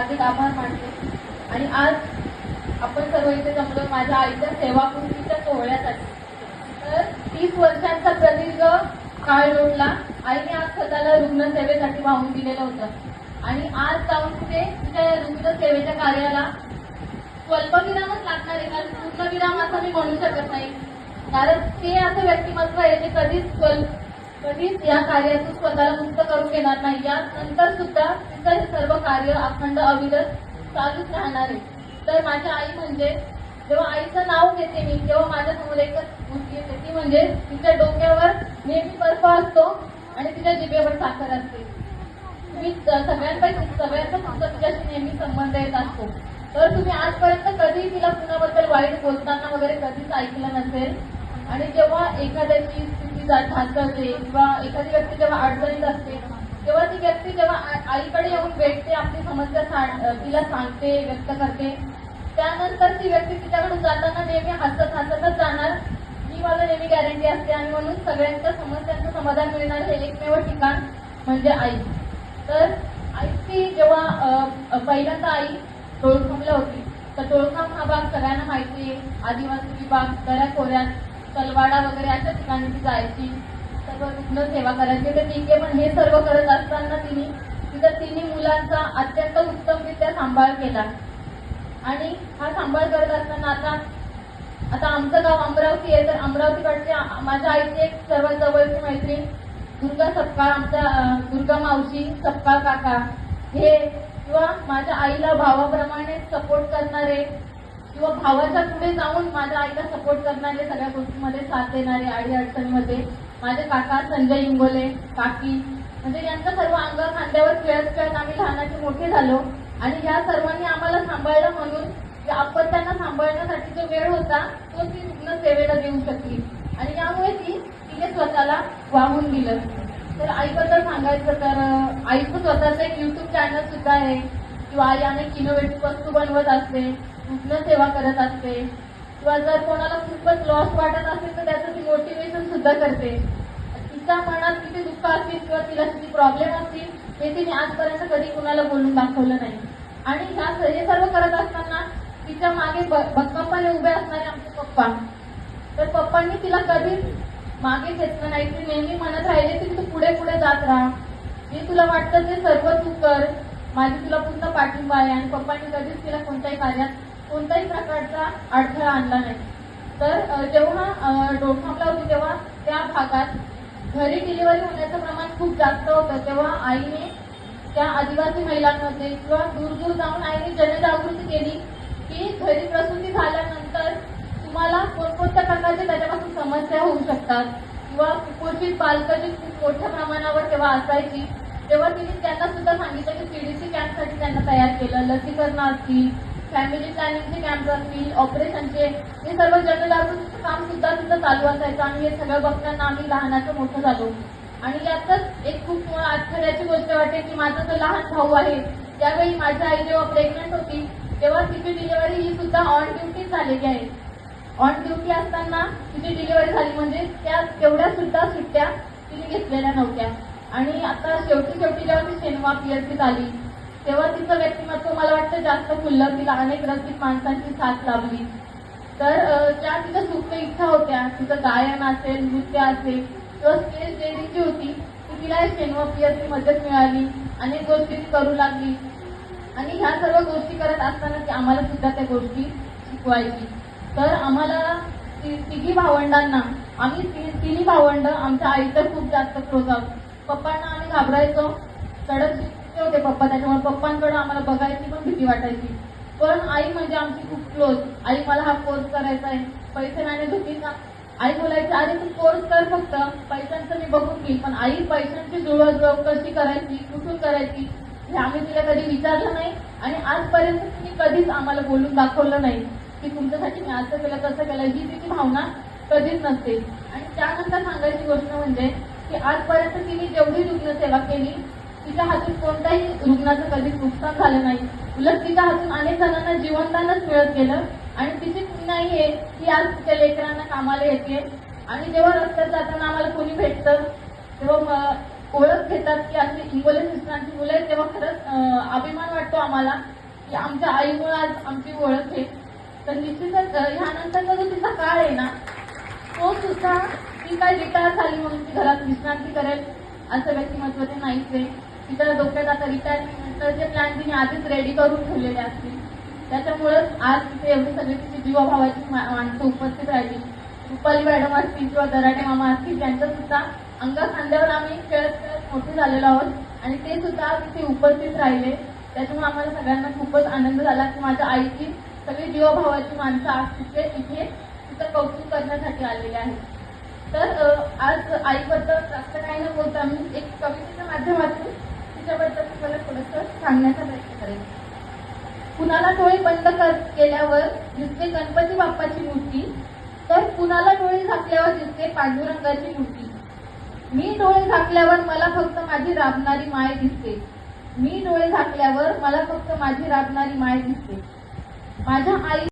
हार्दिक आभार मानते आणि आज आपण सर्व इथे जमलो माझ्या आईच्या सेवापूर्तीच्या सोहळ्यासाठी. तर तीस वर्षांचा प्रदीर्घ काळ लोटला आईने आज स्वतःला रुग्णसेवेसाठी वाहून दिलेलं होतं. आणि आज जाऊन कुठे तिच्या रुग्णसेवेच्या कार्याला स्वल्पविरामच लागणार आहे. कारण पूर्णविराम असं मी म्हणू शकत नाही. कारण ते असं व्यक्तिमत्व आहे जे कधीच कधीच या कार्यातून स्वतःला मुक्त करून घेणार नाही. या नंतर सुद्धा तिचं हे सर्व कार्य अखंड अविरत चालूच राहणार आहे. तर माझ्या आई म्हणजे जेव्हा आईचं नाव घेते मी तेव्हा माझ्यासमोर एकच मुलगी येते. ती म्हणजे तिच्या डोक्यावर नेहमी बर्फ असतो आणि तिच्या जिभेवर साखर असते. मी सगळ्यांपैकी सगळ्यांचा तुमचा तिच्याशी नेहमी संबंध येत असतो. तर तुम्ही आजपर्यंत कधी तिला कुणाबद्दल वाईट बोलताना वगैरे कधीच ऐकलं नसेल. आणि जेव्हा एखाद्याची ढासळते किंवा एखादी व्यक्ती जेव्हा अडचणीत असते तेव्हा ती व्यक्ती जेव्हा आईकडे येऊन भेटते आपली समस्या सांग- तिला सांगते व्यक्त करते त्यानंतर ती व्यक्ती तिच्याकडून जाताना नेहमी हसत हसतच जाणार ही मला नेहमी गॅरंटी असते आणि म्हणून सगळ्यांच्या समस्यांचं समाधान मिळणार हे एकमेव ठिकाण म्हणजे आई. तर आईची जेव्हा पहिल्यांदा आई टोळखामला होती तर टोळखाम हा भाग सगळ्यांना माहिती आहे. आदिवासी विभाग दऱ्या खोऱ्यात तलवाडा वगैरे अशा ठिकाणी ती जायची. सर्व रुग्ण सेवा करायची. तर ठीक आहे पण हे सर्व करत असताना तिने तिथं तिन्ही मुलांचा अत्यंत उत्तमरित्या सांभाळ केला. आणि हा सांभाळ करत असताना आता आता आमचं गाव अमरावती आहे. तर अमरावतीकडचे माझ्या आईची एक सर्वात जवळची मैत्रीण दुर्गा सपकाळ आमच्या दुर्गा मावशी सपकाळ काका हे किंवा माझ्या आईला भावाप्रमाणे सपोर्ट करणारे किंवा भावाच्या पुढे जाऊन माझ्या आईला सपोर्ट करणारे सगळ्या गोष्टीमध्ये साथ देणारे आडी अडचणीमध्ये माझे काका संजय इंगोले काकी म्हणजे यांचं सर्व अंग खांद्यावर खेळत खेळत आम्ही लहानाचे मोठे झालो. आणि या सर्वांनी आम्हाला सांभाळलं म्हणून आपण त्यांना सांभाळण्यासाठी जो वेळ होता तो ती रुग्ण सेवेला देऊ शकली. आणि यामुळे ती तिने स्वतःला वाहून दिलं. तर आईबद्दल सांगायचं तर आईचं स्वतःचं एक युट्यूब चॅनल सुद्धा आहे. किंवा आई अनेक इनोव्हेटिव्ह वस्तू बनवत असते. रुग्ण सेवा करत असते? किंवा जर कोणाला खूपच लॉस वाटत असेल तर त्याचं ती मोटिवेशन सुद्धा करते. तिच्या मनात किती दुःख असतील किंवा तिला किती प्रॉब्लेम असतील हे तिने आजपर्यंत कधी कुणाला बोलून दाखवलं नाही. आणि ह्या हे सर्व करत असताना तिच्यामागे ब- हे उभे असणारे आमचे पप्पा. तर पप्पांनी तिला कधीच मागे घेतलं नाही. ती नेहमी म्हणत राहिले की तू पुढे पुढे जात राहा. जे तुला वाटतं ते सर्व तू कर. माझी तुला पूर्ण पाठिंबा आहे. आणि पप्पांनी कधीच तिला कोणत्याही कार्यात कोणत्याही प्रकारचा अडथळा आणला नाही. तर जेव्हा अ, होती तेव्हा त्या भागात घरी डिलिव्हरी होण्याचं प्रमाण खूप जास्त होतं. तेव्हा आईने त्या आदिवासी महिलांमध्ये किंवा दूर दूर जाऊन आईने जनजागृती केली की घरी प्रसूती झाल्यानंतर तुम्हाला कोणकोणत्या प्रकारच्या त्याच्यापासून समस्या होऊ शकतात? किंवा कुपोषित बालकाची खूप मोठ्या प्रमाणावर तेव्हा असायची. तेव्हा तिने त्यांना सुद्धा सांगितलं की पीडीसी कॅम्पसाठी त्यांना तयार केलं. लसीकरण असतील फॅमिली प्लॅनिंगचे कॅम्प असतील ऑपरेशनचे हे सर्व जनजागृतीचं काम सुद्धा तिथं चालू असायचं आणि हे सगळं बघताना आम्ही लहानाचं मोठं झालो. आणि यातच एक खूप आश्चर्याची गोष्ट वाटते की माझा जो लहान भाऊ आहे त्यावेळी माझी आई जेव्हा प्रेग्नंट होती तेव्हा तिची डिलिव्हरी ही सुद्धा ऑन ड्युटी झालेली आहे. ऑन ड्युटी असताना तिची डिलिव्हरी झाली म्हणजे त्या तेवढ्या सुद्धा सुट्ट्या तिने घेतलेल्या नव्हत्या. आणि आता शेवटी शेवटी जेव्हा ती शेनवा पीएससीत झाली तेव्हा तिचं व्यक्तिमत्व मला वाटतं जास्त खुललं तिला अनेक रसिक माणसांची साथ लाभली. तर ज्या तिच्या सुप्त इच्छा होत्या तिचं गायन असेल नृत्य असेल किंवा स्टेज डेअरिंगची होती ती तिला शेनवापियाची मदत मिळाली अनेक गोष्टी ती करू लागली. आणि ह्या सर्व गोष्टी करत असताना ती आम्हाला सुद्धा त्या गोष्टी शिकवायची. तर आम्हाला ति- तिघी भावंडांना आम्ही ति- तिन्ही भावंड आमच्या आईचं खूप जास्त क्लोज आहोत. पप्पांना आम्ही घाबरायचो कडक शिकते होते पप्पा त्याच्यामुळे पप्पांकडे आम्हाला बघायची पण भीती वाटायची. पण आई म्हणजे आमची खूप क्लोज आई मला हा कोर्स करायचा आहे. पैसे नाही धुती का? आई बोलायची अरे तू कोर्स कर फक्त. पैशांचं मी बघून घेईल. पण आई पैशांची जुळवजुळव कशी करायची कुठून करायची हे आम्ही तिला कधी विचारलं नाही. आणि आजपर्यंत तिने कधीच आम्हाला बोलून दाखवलं नाही की तुमच्यासाठी मी असं केलं तसं केलं. ही तिची भावना कधीच नसते. आणि त्यानंतर सांगायची गोष्ट म्हणजे की आजपर्यंत तिने जेवढी रुग्णसेवा केली तिच्या हातून कोणत्याही रुग्णाचं कधीच नुकसान झालं नाही. उलट तिच्या हातून अनेक जणांना जीवनदानच मिळत गेलं. आणि तिची नाही आहे की आज तिच्या लेकरांना कामाला येते. आणि जेव्हा रस्त्यात जाताना आम्हाला कोणी भेटतं तेव्हा ओळख घेतात की अशी इंगोले सिस्टरांची मुलं आहेत तेव्हा खरंच अभिमान वाटतो आम्हाला की आमच्या आईमुळे आज आमची ओळख आहे. तर निश्चितच ह्यानंतरचा जो तिचा काळ आहे ना तो सुद्धा ती काय रिटायर झाली म्हणून ती घरात विश्रांती करेल असं व्यक्तिमत्व ते नाहीच आहे. तिच्या डोक्यात आता तर नंतरचे प्लॅन तिने आधीच रेडी करून ठेवलेले असतील. त्याच्यामुळेच आज तिथे एवढी सगळी तिची जीवाभावाची मा- माणसं उपस्थित राहिली. रुपाली मॅडम असतील किंवा दराटे मामा असतील त्यांच्या सुद्धा अंगा खांद्यावर आम्ही खेळत खेळत मोठे झालेलो आहोत. आणि ते सुद्धा तिथे उपस्थित राहिले. त्याच्यामुळे आम्हाला सगळ्यांना खूपच आनंद झाला की माझ्या आईची सगळी जीवाभावाची माणसं आज तिथे इथे तिचं कौतुक करण्यासाठी आलेले आहेत. तर आज आईबद्दल जास्त काही न बोलता मी सांगण्याचा प्रयत्न करेन. कुणाला डोळे बंद कर केल्यावर दिसते गणपती बाप्पाची मूर्ती तर कुणाला डोळे झाकल्यावर दिसते पांडुरंगाची मूर्ती. मी डोळे झाकल्यावर मला फक्त माझी राबणारी माय दिसते. मी डोळे झाकल्यावर मला फक्त माझी राबणारी माय दिसते. माझ्या आई